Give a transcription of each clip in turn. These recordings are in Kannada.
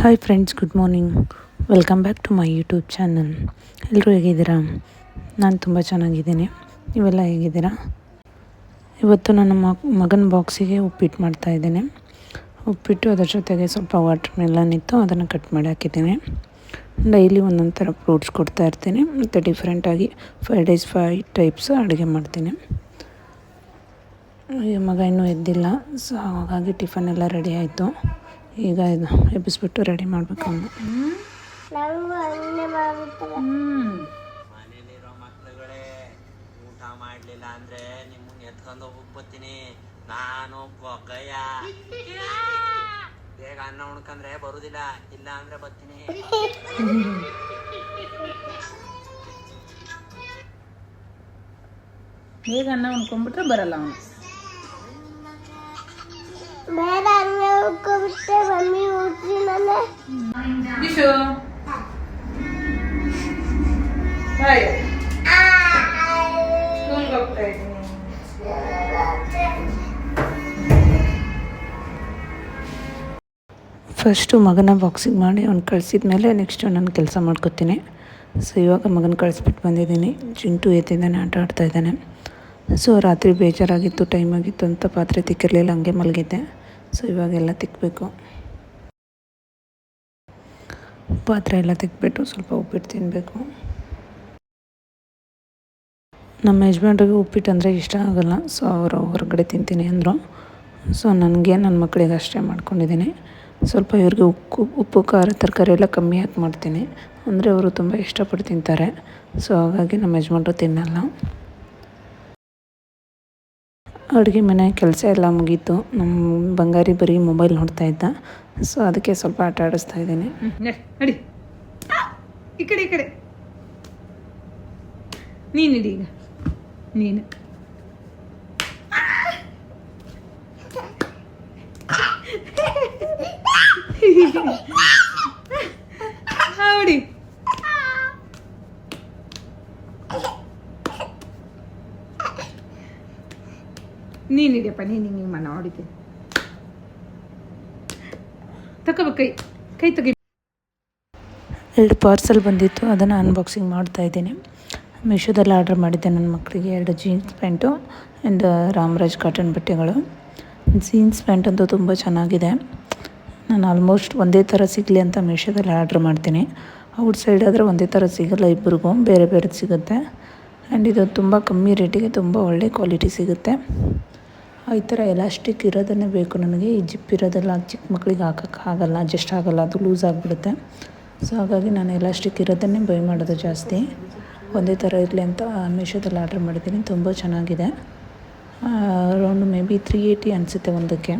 Hi friends good morning welcome back to my YouTube channel ಎಲ್ಲರೂ ಹೇಗಿದ್ದೀರಾ? ನಾನು ತುಂಬ ಚೆನ್ನಾಗಿದ್ದೀನಿ. ನೀವೆಲ್ಲ ಹೇಗಿದ್ದೀರಾ? ಇವತ್ತು ನನ್ನ ಮಗ ಮಗನ ಬಾಕ್ಸಿಗೆ ಉಪ್ಪಿಟ್ಟು ಮಾಡ್ತಾಯಿದ್ದೀನಿ ಉಪ್ಪಿಟ್ಟು ಅದರ ಜೊತೆಗೆ ಸ್ವಲ್ಪ ವಾಟರ್ ಮೆಲನ್ ಇತ್ತು, ಅದನ್ನು ಕಟ್ ಮಾಡಿ ಹಾಕಿದ್ದೀನಿ. ಡೈಲಿ ಒಂದೊಂದು ಥರ ಫ್ರೂಟ್ಸ್ ಕೊಡ್ತಾ ಇರ್ತೀನಿ. ಮತ್ತು ಡಿಫ್ರೆಂಟಾಗಿ ಫೈವ್ ಡೇಸ್ ಫೈವ್ ಟೈಪ್ಸ್ ಅಡುಗೆ ಮಾಡ್ತೀನಿ. ಮಗ ಇನ್ನೂ ಎದ್ದಿಲ್ಲ. ಸೊ ಹಾಗಾಗಿ ಟಿಫನ್ ಎಲ್ಲ ರೆಡಿ ಆಯಿತು. ಈಗ ಇದು ಎಬ್ಬಿಸ್ಬಿಟ್ಟು ರೆಡಿ ಮಾಡಬೇಕು ಅವನು. ಊಟ ಮಾಡಲಿಲ್ಲ ಅಂದ್ರೆ ನಿಮ್ಮನ್ನ ಎತ್ಕೊಂಡು ಹೋಗ್ಬಿಟ್ಟು ಬರ್ತೀನಿ. ನಾನು ಬೊಗ್ಗಯ್ಯ ಬೇಗ ಅನ್ನ ಉಣ್ಕಂದ್ರೆ ಬರುದಿಲ್ಲ ಇಲ್ಲ ಅಂದ್ರೆ ಬರ್ತೀನಿ. ಬೇಗ ಅನ್ನ ಉಣ್ಕೊಂಡ್ಬಿಟ್ರೆ ಬರಲ್ಲ ಅವನು. ಬೇಡ. ಮಮ್ಮಿ ಸ್ಕೂಲ್ಗೆ ಹೋಗ್ತಾ ಇದ್ದೀನಿ. ಫಸ್ಟು ಮಗನ ಬಾಕ್ಸಿಂಗ್ ಮಾಡಿ ಅವ್ನು ಕಳಿಸಿದ ಮೇಲೆ ನೆಕ್ಸ್ಟು ನಾನು ಕೆಲಸ ಮಾಡ್ಕೊತೀನಿ. ಸೊ ಇವಾಗ ಮಗನ ಕಳಿಸ್ಬಿಟ್ಟು ಬಂದಿದ್ದೀನಿ. ಚಿಂಟು ಎತ್ತಿದ್ದಾನೆ ಆಟ ಆಡ್ತಾ ಇದ್ದಾನೆ. ಸೊ ರಾತ್ರಿ ಬೇಜಾರಾಗಿತ್ತು ಟೈಮ್ ಆಗಿತ್ತು ಅಂತ ಪಾತ್ರೆ ತಿಕ್ಕಿರಲಿಲ್ಲ ಹಂಗೆ ಮಲಗಿದ್ದೆ. ಸೊ, ಇವಾಗೆಲ್ಲ ತಿಕ್ಕಬೇಕು ಪಾತ್ರೆ ಎಲ್ಲ ತಿಕ್ಬಿಟ್ಟು ಸ್ವಲ್ಪ ಉಪ್ಪಿಟ್ಟು ತಿನ್ನಬೇಕು ನಮ್ಮ ಯಜಮಾನ್ರಿಗೆ ಉಪ್ಪಿಟ್ಟು ಅಂದರೆ ಇಷ್ಟ ಆಗೋಲ್ಲ. ಸೊ, ಅವರು ಹೊರಗಡೆ ತಿಂತೀನಿ ಅಂದರು. ಸೊ, ನನಗೆ ನನ್ನ ಮಕ್ಕಳಿಗೆ ಅಷ್ಟೇ ಮಾಡ್ಕೊಂಡಿದ್ದೀನಿ. ಸ್ವಲ್ಪ ಇವ್ರಿಗೆ ಉಪ್ಪು ಉಪ್ಪು, ಖಾರ, ತರಕಾರಿ ಎಲ್ಲ ಕಮ್ಮಿ ಹಾಕಿ ಮಾಡ್ತೀನಿ. ಅಂದರೆ ಅವರು ತುಂಬ ಇಷ್ಟಪಟ್ಟು ತಿಂತಾರೆ. ಸೊ, ಹಾಗಾಗಿ ನಮ್ಮ ಯಜಮಾನ್ರು ತಿನ್ನಲ್ಲ. ಅಡುಗೆ ಮನೆ ಕೆಲಸ ಎಲ್ಲ ಮುಗೀತು. ನಮ್ಮ ಬಂಗಾರಿ ಬರೀ ಮೊಬೈಲ್ ನೋಡ್ತಾ ಇದ್ದ. ಸೊ ಅದಕ್ಕೆ ಸ್ವಲ್ಪ ಆಟ ಆಡಿಸ್ತಾ ಇದ್ದೀನಿ. ಈ ಕಡೆ ಈ ಕಡೆ. ನೀನು ಈಗ. ನೀನು. ನೀನು ನೀನು ಹಿಂಗೆ ಮನ ಹೊಡಿತೀನಿ ತಗೋಬೇಕು ಕೈ ಕೈ ತೆಗಿ. ಎರಡು ಪಾರ್ಸಲ್ ಬಂದಿತ್ತು, ಅದನ್ನು ಅನ್ಬಾಕ್ಸಿಂಗ್ ಮಾಡ್ತಾ ಇದ್ದೀನಿ. ಮೀಶೋದಲ್ಲಿ ಆರ್ಡ್ರ್ ಮಾಡಿದ್ದೆ ನನ್ನ ಮಕ್ಕಳಿಗೆ ಎರಡು jeans pant and Ramraj cotton ಬಟ್ಟೆಗಳು. ಜೀನ್ಸ್ ಪ್ಯಾಂಟ್ ಅಂತೂ ತುಂಬ ಚೆನ್ನಾಗಿದೆ. ನಾನು ಆಲ್ಮೋಸ್ಟ್ ಒಂದೇ ಥರ ಸಿಗಲಿ ಅಂತ ಮೀಶೋದಲ್ಲಿ ಆರ್ಡ್ರ್ ಮಾಡ್ತೀನಿ. ಔಟ್ ಸೈಡ್ ಆದರೆ ಒಂದೇ ಥರ ಸಿಗಲ್ಲ ಇಬ್ಬರಿಗೂ ಬೇರೆ ಬೇರೆ ಸಿಗುತ್ತೆ. ಆ್ಯಂಡ್ ಇದು ತುಂಬ ಕಮ್ಮಿ ರೇಟಿಗೆ ತುಂಬ ಒಳ್ಳೆ ಕ್ವಾಲಿಟಿ ಸಿಗುತ್ತೆ. ಈ ಥರ ಎಲಾಸ್ಟಿಕ್ ಇರೋದನ್ನೇ ಬೇಕು ನನಗೆ ಈ ಜಿಪ್ ಇರೋದೆಲ್ಲ ಚಿಕ್ಕ ಮಕ್ಕಳಿಗೆ ಹಾಕೋಕ್ಕೆ ಆಗಲ್ಲ ಅಡ್ಜಸ್ಟ್ ಆಗೋಲ್ಲ, ಅದು ಲೂಸ್ ಆಗಿಬಿಡುತ್ತೆ. ಸೊ ಹಾಗಾಗಿ ನಾನು ಎಲಾಸ್ಟಿಕ್ ಇರೋದನ್ನೇ ಬೈ ಮಾಡೋದು ಜಾಸ್ತಿ. ಒಂದೇ ಥರ ಇರಲಿ ಅಂತ ಮೀಶೋದಲ್ಲಿ ಆರ್ಡ್ರ್ ಮಾಡಿದ್ದೀನಿ. ತುಂಬ ಚೆನ್ನಾಗಿದೆ. Around maybe three eighty ಅನಿಸುತ್ತೆ ಒಂದಕ್ಕೆ.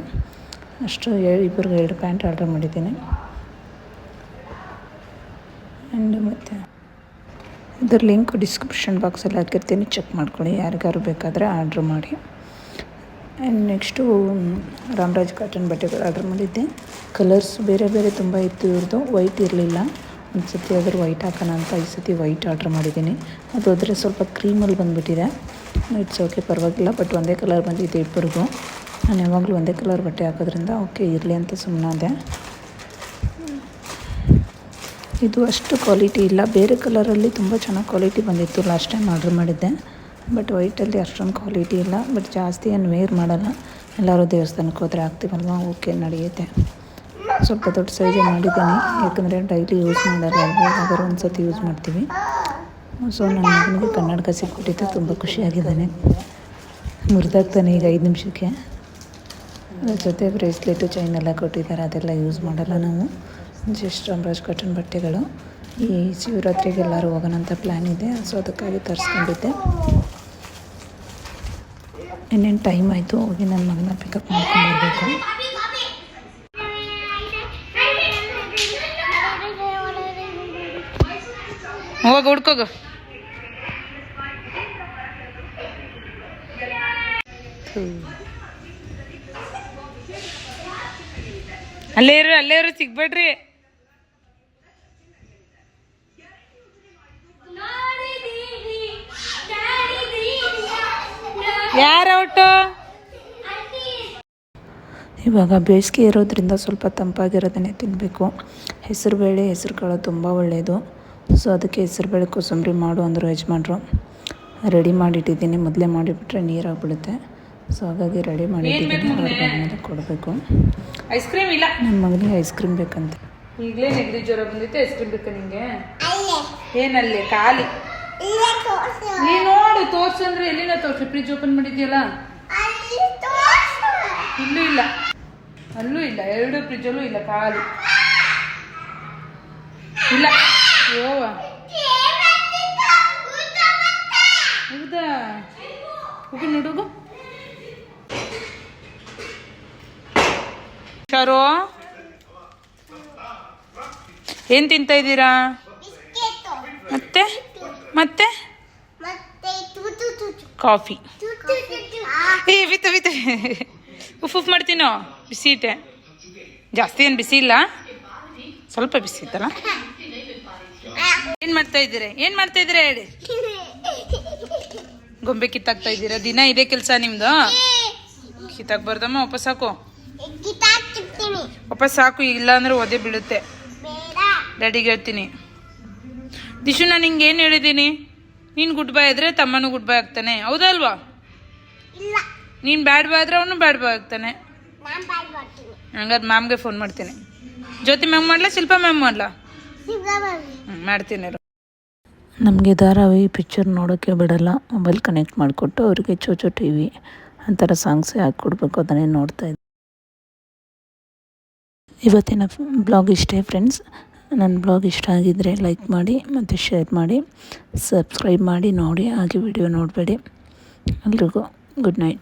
ಅಷ್ಟು ಇಬ್ಬರಿಗೆ ಎರಡು ಪ್ಯಾಂಟ್ ಆರ್ಡ್ರ್ ಮಾಡಿದ್ದೀನಿ. ಆ್ಯಂಡ್ ಮತ್ತು ಇದ್ರ ಲಿಂಕ್ ಡಿಸ್ಕ್ರಿಪ್ಷನ್ ಬಾಕ್ಸಲ್ಲಿ ಹಾಕಿರ್ತೀನಿ. ಚೆಕ್ ಮಾಡ್ಕೊಳ್ಳಿ. ಯಾರಿಗಾರು ಬೇಕಾದರೆ ಆರ್ಡ್ರ್ ಮಾಡಿ. ಆ್ಯಂಡ್ ನೆಕ್ಸ್ಟು ರಾಮರಾಜ್ ಕಾಟನ್ ಬಟ್ಟೆಗಳು ಆರ್ಡ್ರ್ ಮಾಡಿದ್ದೆ. ಕಲರ್ಸ್ ಬೇರೆ ಬೇರೆ ತುಂಬ ಇತ್ತು ಇವ್ರದ್ದು. ವೈಟ್ ಇರಲಿಲ್ಲ. ಒಂದು ಸತಿ ಆದರೂ ವೈಟ್ ಹಾಕೋಣ ಅಂತ ಈ ಸತಿ ವೈಟ್ ಆರ್ಡ್ರ್ ಮಾಡಿದ್ದೀನಿ. ಅದು ಹೋದರೆ ಸ್ವಲ್ಪ ಕ್ರೀಮಲ್ಲಿ ಬಂದುಬಿಟ್ಟಿದೆ. ಇಟ್ಸ್ ಓಕೆ ಪರವಾಗಿಲ್ಲ. ಬಟ್ ಒಂದೇ ಕಲರ್ ಬಂದಿದ್ದೆ ಇಬ್ಬರಿಗೂ. ನಾನು ಯಾವಾಗಲೂ ಒಂದೇ ಕಲರ್ ಬಟ್ಟೆ ಹಾಕೋದ್ರಿಂದ ಓಕೆ ಇರಲಿ ಅಂತ ಸುಮ್ಮನಾದೆ ಇದು ಅಷ್ಟು ಕ್ವಾಲಿಟಿ ಇಲ್ಲ. ಬೇರೆ ಕಲರಲ್ಲಿ ತುಂಬ ಚೆನ್ನಾಗಿ ಕ್ವಾಲಿಟಿ ಬಂದಿತ್ತು ಲಾಸ್ಟ್ ಟೈಮ್ ಆರ್ಡ್ರ್ ಮಾಡಿದ್ದೆ. ಬಟ್ ವೈಟಲ್ಲಿ ಅಷ್ಟೊಂದು ಕ್ವಾಲಿಟಿ ಇಲ್ಲ. ಬಟ್ ಜಾಸ್ತಿ ಏನು ವೇರ್ ಮಾಡಲ್ಲ. ಎಲ್ಲರೂ ದೇವಸ್ಥಾನಕ್ಕೆ ಹೋದರೆ ಆಗ್ತೀವಲ್ವ ಓಕೆ ನಡೆಯುತ್ತೆ. ಸ್ವಲ್ಪ ದೊಡ್ಡ ಸೈಜೇ ಮಾಡಿದ್ದೀನಿ. ಯಾಕಂದರೆ ಡೈಲಿ ಯೂಸ್ ಮಾಡಲ್ಲ ಯಾವಾಗಾದ್ರು ಒಂದು ಸತಿ ಯೂಸ್ ಮಾಡ್ತೀವಿ. ಸೊ ನನ್ನ ಮಗನಿಗೆ ಕನ್ನಡಕ ಸಿಕ್ಬಿಟ್ಟಿತ್ತು. ತುಂಬ ಖುಷಿಯಾಗಿದ್ದಾನೆ. ಮುರಿದಾಗ್ತಾನೆ ಈಗ ಐದು ನಿಮಿಷಕ್ಕೆ. ಅದ್ರ ಜೊತೆ ಬ್ರೇಸ್ಲೆಟು ಚೈನ್ ಎಲ್ಲ ಕೊಟ್ಟಿದ್ದಾರೆ. ಅದೆಲ್ಲ ಯೂಸ್ ಮಾಡಲ್ಲ ನಾವು. ಜಸ್ಟ್ ರಾಮರಾಜ್ ಕಾಟನ್ ಬಟ್ಟೆಗಳು. ಈ ಶಿವರಾತ್ರಿಗೆ ಎಲ್ಲರೂ ಹೋಗೋಣ ಪ್ಲ್ಯಾನ್ ಇದೆ. ಸೊ, ಅದಕ್ಕಾಗಿ ತರಿಸ್ಕೊಂಡಿದ್ದೆ. ಇನ್ನೇನು ಟೈಮ್ ಆಯಿತು? ಹೋಗಿ ನನ್ನ ಮಗನ ಪಿಕಪ್ ಮಾಡ್ಕೊಂಡು ಬರಬೇಕು. ಹೋಗ, ಹುಡ್ಕೋಗ. ಅಲ್ಲೇ ಇರು ಅಲ್ಲೇ ಇರು, ಸಿಗ್ಬೇಡ್ರಿ. ಯಾರ ಔಟು ಇವಾಗ ಬೇಸಿಗೆ ಇರೋದ್ರಿಂದ ಸ್ವಲ್ಪ ತಂಪಾಗಿರೋದನ್ನೇ ತಿನ್ನಬೇಕು ಹೆಸರುಬೇಳೆ ಹೆಸರು ಕಾಳು ತುಂಬ ಒಳ್ಳೆಯದು ಸೊ ಅದಕ್ಕೆ ಹೆಸರುಬೇಳೆ ಕೋಸಂಬರಿ ಮಾಡು ಅಂದರು ಯಜಮಾನ್ರು. ರೆಡಿ ಮಾಡಿಟ್ಟಿದ್ದೀನಿ. ಮೊದಲೇ ಮಾಡಿಬಿಟ್ರೆ ನೀರಾಗ್ಬಿಡುತ್ತೆ. ಸೊ ಹಾಗಾಗಿ ರೆಡಿ ಮಾಡಿಟ್ಟಿದ್ದೀನಿ. ಅವ್ರಿಗೆ ಆಮೇಲೆ ಕೊಡಬೇಕು. ಐಸ್ ಕ್ರೀಮ್ ಇಲ್ಲ? ನನ್ನ ಮಗನಿಗೆ ಐಸ್ ಕ್ರೀಮ್ ಬೇಕಂತೆ. ಈಗಲೇ ನೆಗಡಿ ಜ್ವರ ಬಂದಿತ್ತು ಐಸ್ ಕ್ರೀಮ್ ಬೇಕಾ ನಿಮಗೆ ಅಲ್ಲೇ. ಏನಲ್ಲಿ ಖಾಲಿ. ನೀ ನೋಡು ತೋರ್ಸು ಅಂದ್ರೆ ಎಲ್ಲಿನ ತೋರ್ಸು? ಫ್ರಿಜ್ ಓಪನ್ ಮಾಡಿದ್ಯಲ್ಲ? ಇಲ್ಲೂ ಇಲ್ಲ. ಅಲ್ಲೂ ಇಲ್ಲ ಎರಡು ಫ್ರಿಜ್ಜಲ್ಲೂ ಇಲ್ಲ ಕಾಲು. ಇಲ್ಲ. ಯೋವ ಹೌದಾ ಹೋಗು ನೋಡುಗು ಶಾರೋ ಏನ್ ತಿಂತಾ ಇದ್ದೀರಾ ಬಿಸ್ಕೆಟು ಮತ್ತೆ ಮತ್ತೆ ಮತ್ತೆ ತುತು ತುತು ಕಾಫಿ. ಏ ವಿತ್ ವಿತ್. ಉಫ್ ಉಫ್ ಮಾಡ್ತೀನೋ? ಬಿಸಿ ಇಟ್ಟೆ. ಜಾಸ್ತಿ ಏನು ಬಿಸಿ ಇಲ್ಲ? ಸ್ವಲ್ಪ ಬಿಸಿ ಇತ್ತಲ್ಲ? ಏನು ಮಾಡ್ತಾ ಇದ್ದೀರಿ? ಏನು ಮಾಡ್ತಾ ಇದ್ದೀರಾ ಹೇಳಿ? ಗೊಂಬೆ ಕಿತ್ತಾಕ್ತಾ ಇದ್ದೀರಾ? ದಿನ ಇದೇ ಕೆಲಸ ನಿಮ್ದು? ಕಿತ್ತಾಕ್ಬಾರ್ದಮ್ಮ ವಾಪಸ್ ಹಾಕು ವಾಪಸ್ ಹಾಕು ಇಲ್ಲ ಅಂದ್ರೆ ಒದೆ ಬೀಳುತ್ತೆ. ಡ್ಯಾಡಿಗೆ ಹೇಳ್ತೀನಿ. ದಿಶು ನಾನು ಹಿಂಗೆ ಏನು ಹೇಳಿದ್ದೀನಿ? ನೀನು ಗುಡ್ ಬೈ ಇದ್ದರೆ ತಮ್ಮನೂ ಗುಡ್ ಬೈ ಆಗ್ತಾನೆ. ಹೌದಲ್ವಾ ನೀನು ಬ್ಯಾಡ್ ಬಾಯ್ ಆದ್ರೆ ಅವನು ಬ್ಯಾಡ್ ಬಾಯ್ ಆಗ್ತಾನೆ. ಹಂಗಾದ್ರೆ ಮ್ಯಾಮ್ಗೆ ಫೋನ್ ಮಾಡ್ತೀನಿ. ಜ್ಯೋತಿ ಮ್ಯಾಮ್ ಮಾಡ್ಲಾ ಶಿಲ್ಪ ಮ್ಯಾಮ್ ಮಾಡ್ಲಾ? ಮಾಡ್ತೀನಿ ನಮಗೆ ಧಾರಾವಾಹಿ ಪಿಕ್ಚರ್ ನೋಡೋಕ್ಕೆ ಬಿಡಲ್ಲ. ಮೊಬೈಲ್ ಕನೆಕ್ಟ್ ಮಾಡಿಕೊಟ್ಟು ಅವರಿಗೆ ಚೋಚೋ ಟಿ ವಿ ಅಂಥರ ಸಾಂಗ್ಸೇ ಹಾಕ್ಕೊಡ್ಬೇಕು ಅದನ್ನೇ ನೋಡ್ತಾ ಇದ್ದೆ. ಇವತ್ತಿನ ಬ್ಲಾಗ್ ಇಷ್ಟೇ ಫ್ರೆಂಡ್ಸ್ ನನ್ನ ಬ್ಲಾಗ್ ಇಷ್ಟ ಆಗಿದ್ದರೆ ಲೈಕ್ ಮಾಡಿ ಮತ್ತು ಶೇರ್ ಮಾಡಿ, ಸಬ್ಸ್ಕ್ರೈಬ್ ಮಾಡಿ ನೋಡಿ. ಹಾಗೆ ವಿಡಿಯೋ ನೋಡಬೇಡಿ. ಎಲ್ರಿಗೂ ಗುಡ್ ನೈಟ್